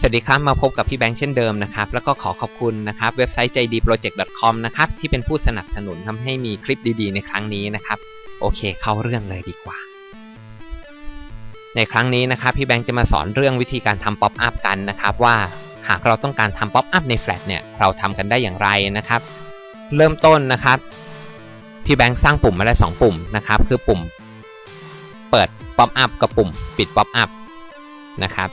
สวัสดีครับ มาพบกับพี่แบงค์เช่นเดิมนะครับ แล้วก็ขอขอบคุณนะครับ เว็บไซต์ใจดี project.com นะครับ ที่เป็นผู้สนับสนุนทำให้มีคลิปดีๆ ในครั้งนี้นะครับ โอเค เข้าเรื่องเลยดีกว่า ในครั้งนี้นะครับ พี่แบงค์จะมาสอนเรื่องวิธีการทำป๊อปอัพกันนะครับ ว่าหากเราต้องการทำป๊อปอัพในแฟลชเนี่ยเราทำกันได้อย่างไรนะครับ เริ่มต้นนะครับ พี่แบงค์สร้างปุ่มมาแล้วสองปุ่มนะครับ คือปุ่ม เปิดป๊อปอัพกับปุ่ม ปิดป๊อปอัพนะครับ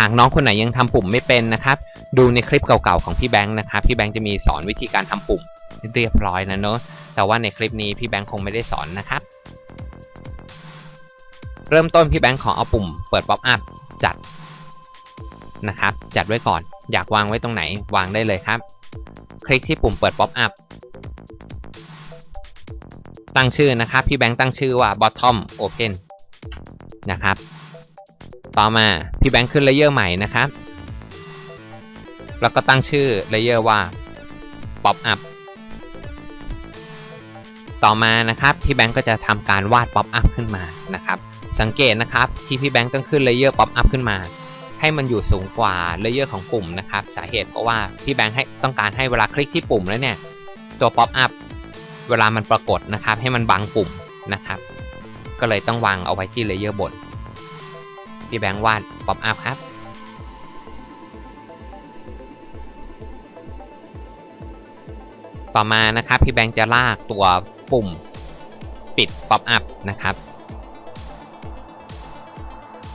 หากน้องคนไหนยังทำปุ่มไม่เป็นนะครับ ดูในคลิปเก่าๆของพี่แบงค์นะครับ พี่แบงค์จะมีสอนวิธีการทำปุ่มเรียบร้อยนะเนอะแต่ว่าในคลิปนี้พี่แบงค์คงไม่ได้สอนนะครับ เริ่มต้นพี่แบงค์ขอเอาปุ่มเปิดป๊อปอัพจัดนะครับ จัดไว้ก่อน อยากวางไว้ตรงไหนวางได้เลยครับ คลิกที่ปุ่มเปิดป๊อปอัพตั้งชื่อนะครับ พี่แบงค์ตั้งชื่อว่า bottom open นะครับ ต่อมาพี่แบงค์ขึ้นเลเยอร์ใหม่นะครับ แล้วก็ตั้งชื่อเลเยอร์ว่า pop up ต่อมานะครับพี่แบงค์ก็จะทำการวาด pop up ขึ้นมานะครับ สังเกตนะครับที่พี่แบงค์ต้องขึ้นเลเยอร์ pop up ขึ้นมา ให้มันอยู่สูงกว่าเลเยอร์ของปุ่มนะครับ สาเหตุเพราะว่าพี่แบงค์ให้ต้องการให้เวลาคลิกที่ปุ่มแล้วเนี่ยตัว pop up เวลามันปรากฏนะครับ ให้มันบังปุ่มนะครับ ก็เลยต้องวางเอาไว้ที่เลเยอร์บน พี่แบงค์วาดป๊อปอัพครับ ต่อมานะครับพี่แบงค์จะลากตัวปุ่มปิดป๊อปอัพนะครับ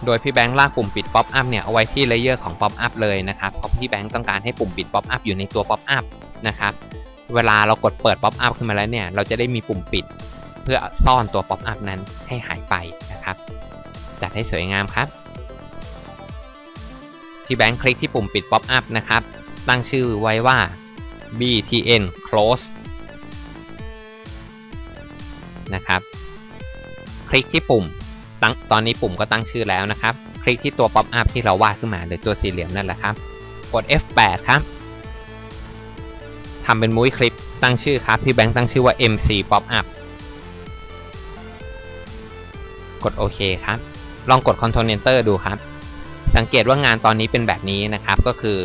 โดยพี่แบงค์ลากปุ่มปิดป๊อปอัพเนี่ยเอาไว้ที่เลเยอร์ของป๊อปอัพเลยนะครับ เพราะพี่แบงค์ต้องการให้ปุ่มปิดป๊อปอัพอยู่ในตัวป๊อปอัพนะครับ เวลาเรากดเปิดป๊อปอัพขึ้นมาแล้วเนี่ยเราจะได้มีปุ่มปิดเพื่อซ่อนตัวป๊อปอัพนั้นให้หายไปนะครับ จัดให้สวยงามครับ พี่แบงค์คลิกที่ปุ่มปิดป๊อปอัพนะครับ ตั้งชื่อไว้ว่า btn close นะครับ คลิกที่ปุ่มตั้งตอนนี้ปุ่มก็ตั้งชื่อแล้วนะครับ คลิกที่ตัวป๊อปอัพที่เราวาดขึ้นมาหรือตัวสี่เหลี่ยมนั่นแหละครับ กด F8 ครับทำเป็นมุ้ยคลิปตั้งชื่อครับ พี่แบงค์ตั้งชื่อว่า MC pop up กดโอเคครับ ลองกด Ctrl Enter ดูครับ สังเกตว่างานตอนนี้เป็นแบบนี้นะครับ ก็คือ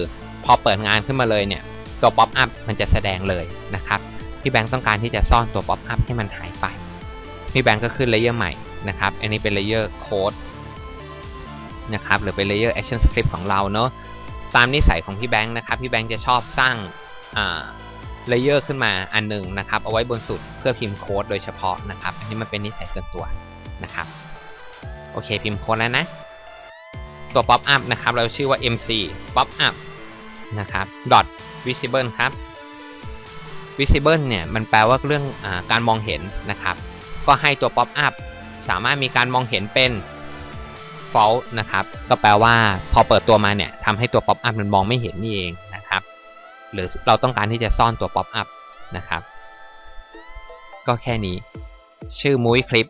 พอเปิดงานขึ้นมาเลยเนี่ยตัว Pop Up มันจะแสดงเลยนะครับพี่แบงค์ต้องการที่จะซ่อนตัว Pop Up ให้มันหายไปพี่แบงค์ก็ขึ้นเลเยอร์ใหม่นะครับ อันนี้เป็นเลเยอร์โค้ดนะครับหรือเป็นเลเยอร์ Action Script ของเราเนอะตามนิสัยของพี่แบงค์นะครับพี่แบงค์จะชอบสร้างเลเยอร์ขึ้นมาอันหนึ่งนะครับเอาไว้บนสุดเพื่อพิมพ์โค้ดโดยเฉพาะนะครับ อันนี้มันเป็นนิสัยส่วนตัวนะครับ โอเคพิมพ์โค้ดแล้วนะ ตัว pop up นะครับ เราชื่อว่า mc pop up นะครับ dot visible ครับ visible เนี่ยมันแปลว่าเรื่องอการมองเห็นนะครับ ก็ให้ตัว pop up สามารถมีการมองเห็นเป็น false นะครับ ก็แปลว่าพอเปิดตัวมาเนี่ยทำให้ตัว pop up มันมองไม่เห็นนี่เองนะครับ หรือเราต้องการที่จะซ่อนตัว pop up นะครับ ก็แค่นี้ ชื่อมุ้ยคลิป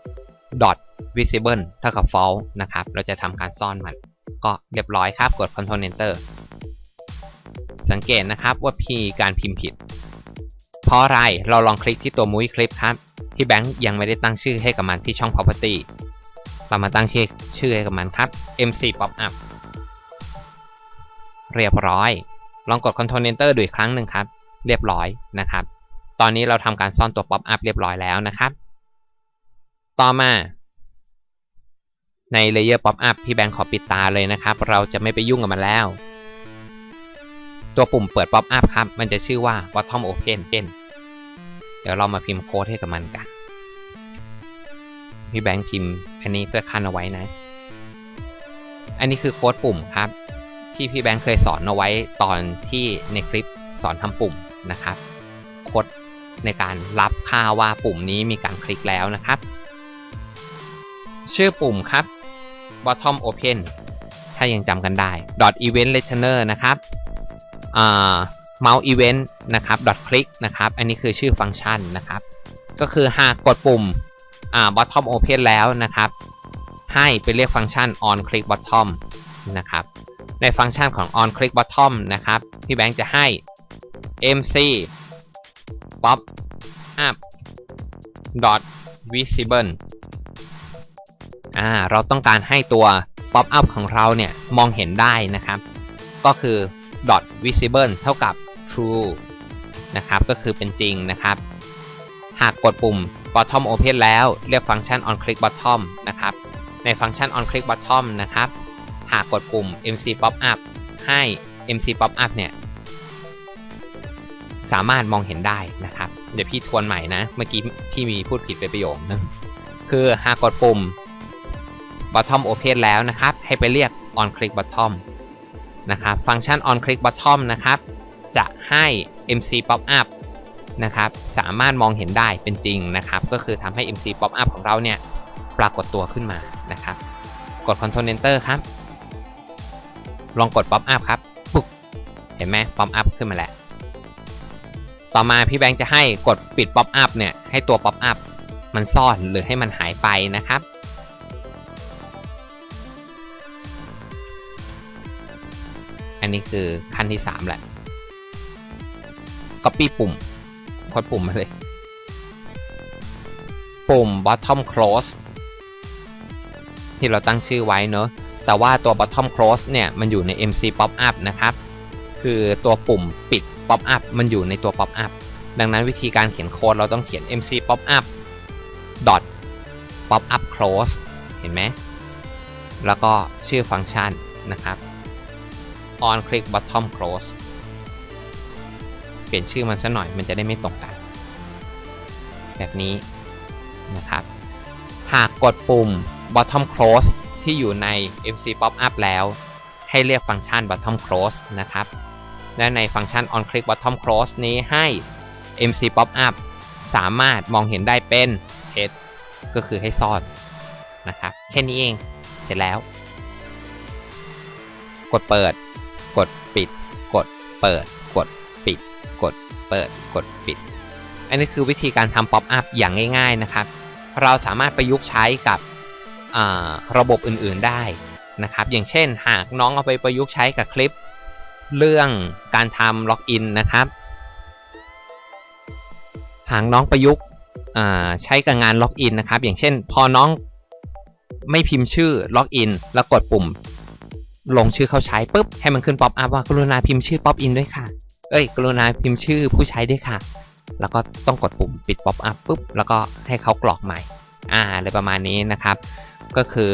dot visible เท่ากับ false นะครับ เราจะทำการซ่อนมัน ก็เรียบร้อยครับกด Ctrl Enter สังเกตนะครับว่าพีการพิมพ์ผิด เพราะอะไรเราลองคลิกที่ตัวมุ้ยคลิปครับพี่แบงค์ยังไม่ได้ตั้งชื่อให้กับมันที่ช่อง property เรามาตั้งชื่อชื่อให้กับมันครับ mc pop up เรียบร้อย ลองกด Ctrl Enter ดูอีกครั้งหนึ่งครับ เรียบร้อยนะครับ ตอนนี้เราทำการซ่อนตัว pop up เรียบร้อยแล้วนะครับ ต่อมา ในเลเยอร์ Pop Up พี่แบงค์ขอปิดตาเลยนะครับ เราจะไม่ไปยุ่งกับมันแล้ว ตัวปุ่มเปิด Pop Up ครับ มันจะชื่อว่า Bottom Open เป็นเดี๋ยวเรามาพิมพ์โค้ดให้กับมันกัน พี่แบงค์พิมพ์อันนี้เพื่อคันเอาไว้นะ อันนี้คือโค้ดปุ่มครับ ที่พี่แบงค์เคยสอนเอาไว้ตอนที่ในคลิปสอนทำปุ่มนะครับ โค้ดในการรับค่าว่าปุ่มนี้มีการคลิกแล้วนะครับ ชื่อปุ่มครับ bottom open ถ้ายังจำกันได้ event listener นะครับ mouse event นะครับ click นะครับ อันนี้คือชื่อฟังก์ชันนะครับ ก็คือหากกดปุ่ม bottom open แล้วนะครับ ให้ไปเรียกฟังก์ชัน on click bottom นะครับ ในฟังก์ชันของ on click bottom นะครับ พี่แบงค์จะให้ mc pop up dot visible อ่าเราต้องการให้ตัว pop up ของเราเนี่ยมองเห็นได้นะครับ ก็คือ dot visible เท่ากับ true นะครับก็คือเป็นจริงนะครับ หากกดปุ่ม bottom open แล้วเรียกฟังก์ชัน on click bottom นะครับ ในฟังก์ชัน on click bottom นะครับ หากกดปุ่ม mc pop up ให้ mc pop up เนี่ยสามารถมองเห็นได้นะครับ เดี๋ยวพี่ทวนใหม่นะ เมื่อกี้พี่มีพูดผิดไปประโยคนึงคือหากกดปุ่ม bottom open แล้วนะครับ ให้ไปเรียก on click bottom นะครับ ฟังก์ชัน on click bottom นะครับ จะให้ mc pop up นะครับ สามารถมองเห็นได้เป็นจริงนะครับ ก็คือทำให้ mc pop up ของเราเนี่ยปรากฏตัวขึ้นมานะครับ กด Ctrl Enter ครับ ลองกด pop up ครับปุ๊บเห็นไหม pop up ขึ้นมาแล้ว ต่อมาพี่แบงค์จะให้กดปิด pop up เนี่ยให้ตัว pop up มันซ่อนหรือให้มันหายไปนะครับ นนี้คือขั้นที่ 3 แหละ copy ปุ่มกดปุ่มมาเลย ปุ่ม bottom close ที่เราตั้งชื่อไว้เนอะแต่ว่าตัว bottom close เนี่ยมันอยู่ใน mc pop up นะครับ คือตัวปุ่มปิด pop up มันอยู่ในตัว pop up ดังนั้นวิธีการเขียนโค้ดเราต้องเขียน mc pop up dot pop up close เห็นไหม แล้วก็ชื่อฟังก์ชันนะครับ on click bottom close เปลี่ยนชื่อมันซะหน่อยมันจะได้ไม่ตรงกัน แบบนี้นะครับ หากกดปุ่ม bottom close ที่อยู่ใน mc pop up แล้ว ให้เรียกฟังก์ชัน bottom close นะครับ และในฟังก์ชัน on click bottom close นี้ให้ mc pop up สามารถมองเห็นได้เป็น head ก็คือให้ซ่อนนะครับ แค่นี้เอง เสร็จแล้ว กดเปิด เปิด กดปิด กดเปิด กดปิด อันนี้คือวิธีการทำ pop up อย่างง่าย ๆนะครับ เราสามารถประยุกต์ใช้กับระบบอื่นๆได้นะครับ อย่างเช่น หากน้องเอาไปประยุกต์ใช้กับคลิป เรื่องการทำล็อกอินนะครับ หากน้องประยุกต์ใช้กับงานล็อกอินนะครับ อย่างเช่น พอน้องไม่พิมพ์ชื่อล็อกอินแล้วกดปุ่ม ลงชื่อเข้าใช้ปุ๊บให้มันขึ้นป๊อปอัพว่ากรุณาพิมพ์ชื่อป๊อปอินด้วยค่ะ เอ้ย กรุณาพิมพ์ชื่อผู้ใช้ด้วยค่ะ แล้วก็ต้องกดปุ่มปิดป๊อปอัพปุ๊บแล้วก็ให้เขากรอกใหม่ อ่าอะไรประมาณนี้นะครับ ก็คือ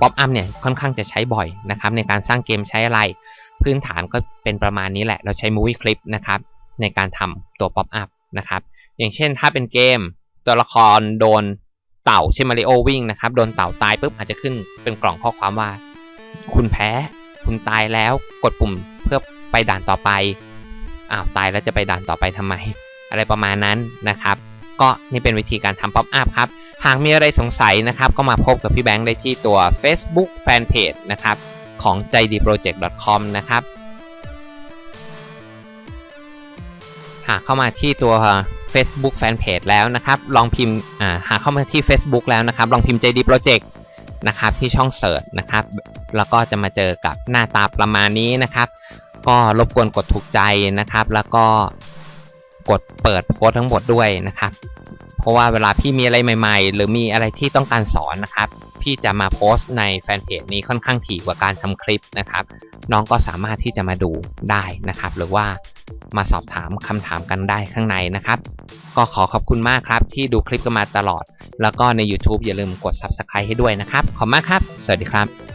ป๊อปอัพเนี่ยค่อนข้างจะใช้บ่อยนะครับในการสร้างเกมใช้อะไร พื้นฐานก็เป็นประมาณนี้แหละ เราใช้ Movie Clip นะครับในการทำตัวป๊อปอัพนะครับ อย่างเช่นถ้าเป็นเกมตัวละครโดนเต่าเช่นมาริโอวิ่งนะครับ โดนเต่าตายปุ๊บอาจจะขึ้นเป็นกล่องข้อความว่า คุณแพ้ คุณตายแล้วกดปุ่มเพื่อไปด่านต่อไป อ้าวตายแล้วจะไปด่านต่อไปทำไม อะไรประมาณนั้นนะครับ ก็นี่เป็นวิธีการทำป๊อปอัพครับ หากมีอะไรสงสัยนะครับ ก็มาพบกับพี่แบงค์ได้ที่ตัว Facebook Fanpage นะครับของใจดี project.com นะครับ หากเข้ามาที่ตัว Facebook Fanpage แล้วนะครับ ลองพิมพ์หากเข้ามาที่ Facebook แล้วนะครับ ลองพิมพ์ใจดี project นะครับที่ช่องเสิร์ชนะครับแล้วก็จะมาเจอกับหน้าตาประมาณนี้นะครับ ก็รบกวนกดถูกใจนะครับ แล้วก็กดเปิดโพสทั้งหมดด้วยนะครับ เพราะว่าเวลาพี่มีอะไรใหม่ ๆ หรือมีอะไรที่ต้องการสอนนะครับ ที่จะมาโพสต์ในแฟนเพจนี้ค่อนข้างถี่กว่าการทำคลิปนะครับ น้องก็สามารถที่จะมาดูได้นะครับ หรือว่ามาสอบถามคำถามกันได้ข้างในนะครับ ก็ขอขอบคุณมากครับ ที่ดูคลิปกันมาตลอด แล้วก็ใน YouTube อย่าลืมกด Subscribe ให้ด้วยนะครับ ขอบมากครับ สวัสดีครับ